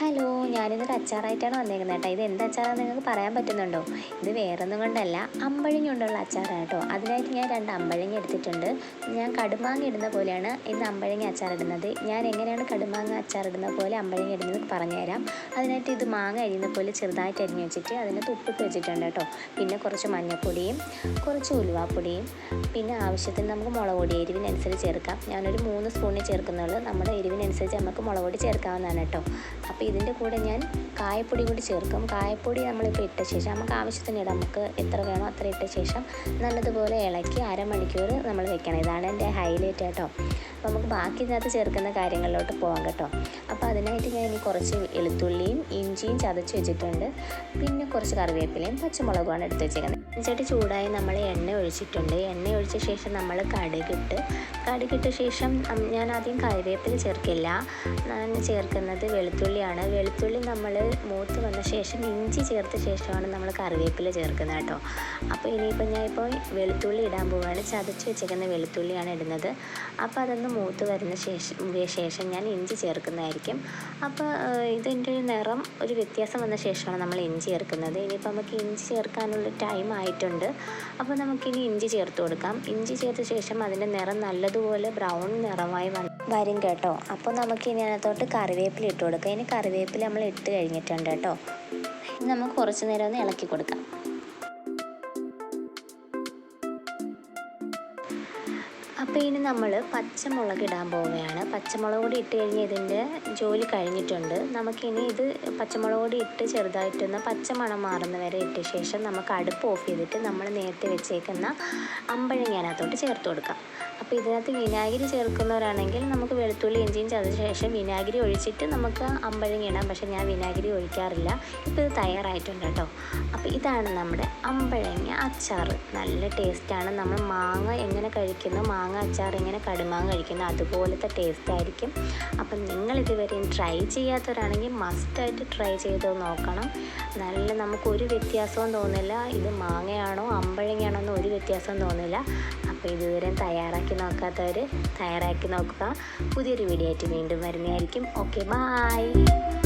Hello ഞാനിന്നൊരു അച്ചാറായിട്ടാണ് വന്നേക്കുന്നത് കേട്ടോ. ഇത് എന്ത് നിങ്ങൾക്ക് പറയാൻ പറ്റുന്നുണ്ടോ? ഇത് വേറൊന്നും കൊണ്ടല്ല അമ്പഴങ്ങ കൊണ്ടുള്ള അച്ചാറാണ് കേട്ടോ. അതിനായിട്ട് ഞാൻ രണ്ട് അമ്പഴങ്ങ എടുത്തിട്ടുണ്ട്. ഞാൻ കടുമാങ്ങ ഇടുന്ന പോലെയാണ് ഇന്ന് അമ്പഴങ്ങ അച്ചാർ ഇടുന്നത്. ഞാൻ എങ്ങനെയാണ് കടുമാങ്ങ അച്ചാർ ഇടുന്ന പോലെ അമ്പഴങ്ങ ഇടുന്നത് പറഞ്ഞുതരാം. അതിനായിട്ട് ഇത് മാങ്ങ അരിയുന്ന പോലെ ചെറുതായിട്ട് അരിഞ്ഞ് വെച്ചിട്ട് അതിനകത്ത് ഉപ്പിട്ട് വെച്ചിട്ടുണ്ട് കേട്ടോ. പിന്നെ കുറച്ച് മഞ്ഞൾപ്പൊടിയും കുറച്ച് ഉലുവാപ്പൊടിയും പിന്നെ ആവശ്യത്തിന് നമുക്ക് മുളക് പൊടി എരിവിനനുസരിച്ച് ചേർക്കാം. ഞാനൊരു മൂന്ന് സ്പൂണിൽ ചേർക്കുന്നുള്ളൂ. നമ്മുടെ എരിവിനനുസരിച്ച് നമുക്ക് മുളക് പൊടി ചേർക്കാവുന്നതാണ് കേട്ടോ. അപ്പോൾ ഇതിന്റെ കൂടെ ഞാൻ കായപ്പൊടി കൂടി ചേർക്കും. കായപ്പൊടി നമ്മളിപ്പോൾ ഇട്ട ശേഷം നമുക്ക് ആവശ്യത്തിന് ഇടാം. നമുക്ക് എത്ര വേണോ അത്ര ഇട്ട ശേഷം നല്ലതുപോലെ ഇളക്കി അരമണിക്കൂർ നമ്മൾ വെക്കണം. ഇതാണ് എന്റെ ഹൈലൈറ്റ് കേട്ടോ. അപ്പോൾ നമുക്ക് ബാക്കി ഇതിനകത്ത് ചേർക്കുന്ന കാര്യങ്ങളിലോട്ട് പോകാം കേട്ടോ. അപ്പോൾ അതിനായിട്ട് ഞാൻ ഇനി കുറച്ച് വെളുത്തുള്ളിയും ഇഞ്ചിയും ചതച്ച് വെച്ചിട്ടുണ്ട്. പിന്നെ കുറച്ച് കറിവേപ്പിലയും പച്ചമുളകുമാണ് എടുത്ത് വെച്ചേക്കുന്നത്. ചട്ടി ചൂടായി നമ്മൾ എണ്ണ ഒഴിച്ചിട്ടുണ്ട്. എണ്ണ ഒഴിച്ച ശേഷം നമ്മൾ കടുകിട്ട് കടുകിട്ട ശേഷം ഞാൻ ആദ്യം കറിവേപ്പില ചേർക്കില്ല. ഞാൻ ചേർക്കുന്നത് വെളുത്തുള്ളിയാണ്. വെളുത്തുള്ളി നമ്മൾ മൂത്ത് വന്ന ശേഷം ഇഞ്ചി ചേർത്ത ശേഷമാണ് നമ്മൾ കറിവേപ്പില ചേർക്കുന്നത് കേട്ടോ. അപ്പോൾ ഇനിയിപ്പോൾ ഞാൻ ഇപ്പോൾ വെളുത്തുള്ളി ഇടാൻ പോവുകയാണ് ചതച്ച് വെച്ചേക്കുന്ന വെളുത്തുള്ളിയാണ് ഇടുന്നത്. അപ്പോൾ അതൊന്ന് മൂത്ത് വരുന്ന ശേഷം ശേഷം ഞാൻ ഇഞ്ചി ചേർക്കുന്നതായിരിക്കും. അപ്പോൾ ഇതിന്റെ ഒരു നിറം ഒരു വ്യത്യാസം വന്ന ശേഷമാണ് നമ്മൾ ഇഞ്ചി ചേർക്കുന്നത്. ഇനിയിപ്പോൾ നമുക്ക് ഇഞ്ചി ചേർക്കാനുള്ള ടൈം ആയിട്ടുണ്ട്. അപ്പോൾ നമുക്കിനി ഇഞ്ചി ചേർത്ത് കൊടുക്കാം. ഇഞ്ചി ചേർത്ത ശേഷം അതിന്റെ നിറം നല്ലതുപോലെ ബ്രൗൺ നിറമായി വരും കേട്ടോ. അപ്പോൾ നമുക്കിനി അതിനകത്തോട്ട് കറിവേപ്പില ഇട്ട് കൊടുക്കാം. ഇനി കറിവേപ്പില നമ്മൾ ഇട്ട് കഴിഞ്ഞിട്ടുണ്ട് കേട്ടോ. ഇനി നമുക്ക് കുറച്ച് നേരം ഒന്ന് ഇളക്കി കൊടുക്കാം. അപ്പോൾ ഇനി നമ്മൾ പച്ചമുളക് ഇടാൻ പോവുകയാണ്. പച്ചമുളക് കൂടി ഇട്ട് കഴിഞ്ഞ് ഇതിന്റെ ജോലി കഴിഞ്ഞിട്ടുണ്ട്. നമുക്കിനി ഇത് പച്ചമുളക് കൂടി ഇട്ട് ചെറുതായിട്ടൊന്ന് പച്ചമണം മാറുന്ന വരെ ഇട്ട ശേഷം നമുക്ക് അടുപ്പ് ഓഫ് ചെയ്തിട്ട് നമ്മൾ നേരത്തെ വെച്ചേക്കുന്ന അമ്പഴങ്ങ അതിനകത്തോട്ട് ചേർത്ത് കൊടുക്കാം. അപ്പോൾ ഇതിനകത്ത് വിനാഗിരി ചേർക്കുന്നവരാണെങ്കിൽ നമുക്ക് വെളുത്തുള്ളി ഇഞ്ചിയും ചതച്ച ശേഷം വിനാഗിരി ഒഴിച്ചിട്ട് നമുക്ക് അമ്പഴങ്ങ ഇടാം. പക്ഷേ ഞാൻ വിനാഗിരി ഒഴിക്കാറില്ല. ഇപ്പോൾ ഇത് തയ്യാറായിട്ടുണ്ട് കേട്ടോ. അപ്പോൾ ഇതാണ് നമ്മുടെ അമ്പഴങ്ങ അച്ചാർ നല്ല ടേസ്റ്റാണ്. നമ്മൾ മാങ്ങ എങ്ങനെ കഴിക്കുന്നു മാങ്ങ അച്ചാർ ഇങ്ങനെ കടുമാങ്ങ കഴിക്കുന്ന അതുപോലത്തെ ടേസ്റ്റ് ആയിരിക്കും. അപ്പം നിങ്ങൾ ഇതുവരെയും ട്രൈ ചെയ്യാത്തവരാണെങ്കിൽ മസ്റ്റായിട്ട് ട്രൈ ചെയ്ത് നോക്കണം. നല്ല നമുക്ക് ഒരു വ്യത്യാസവും തോന്നില്ല. ഇത് മാങ്ങയാണോ അമ്പഴങ്ങയാണോ എന്ന് ഒരു വ്യത്യാസവും തോന്നില്ല. അപ്പോൾ ഇതുവരെ തയ്യാറാക്കി നോക്കാത്തവർ തയ്യാറാക്കി നോക്കുക. പുതിയൊരു വീഡിയോ ആയിട്ട് വീണ്ടും വരുന്നതായിരിക്കും. Okay bye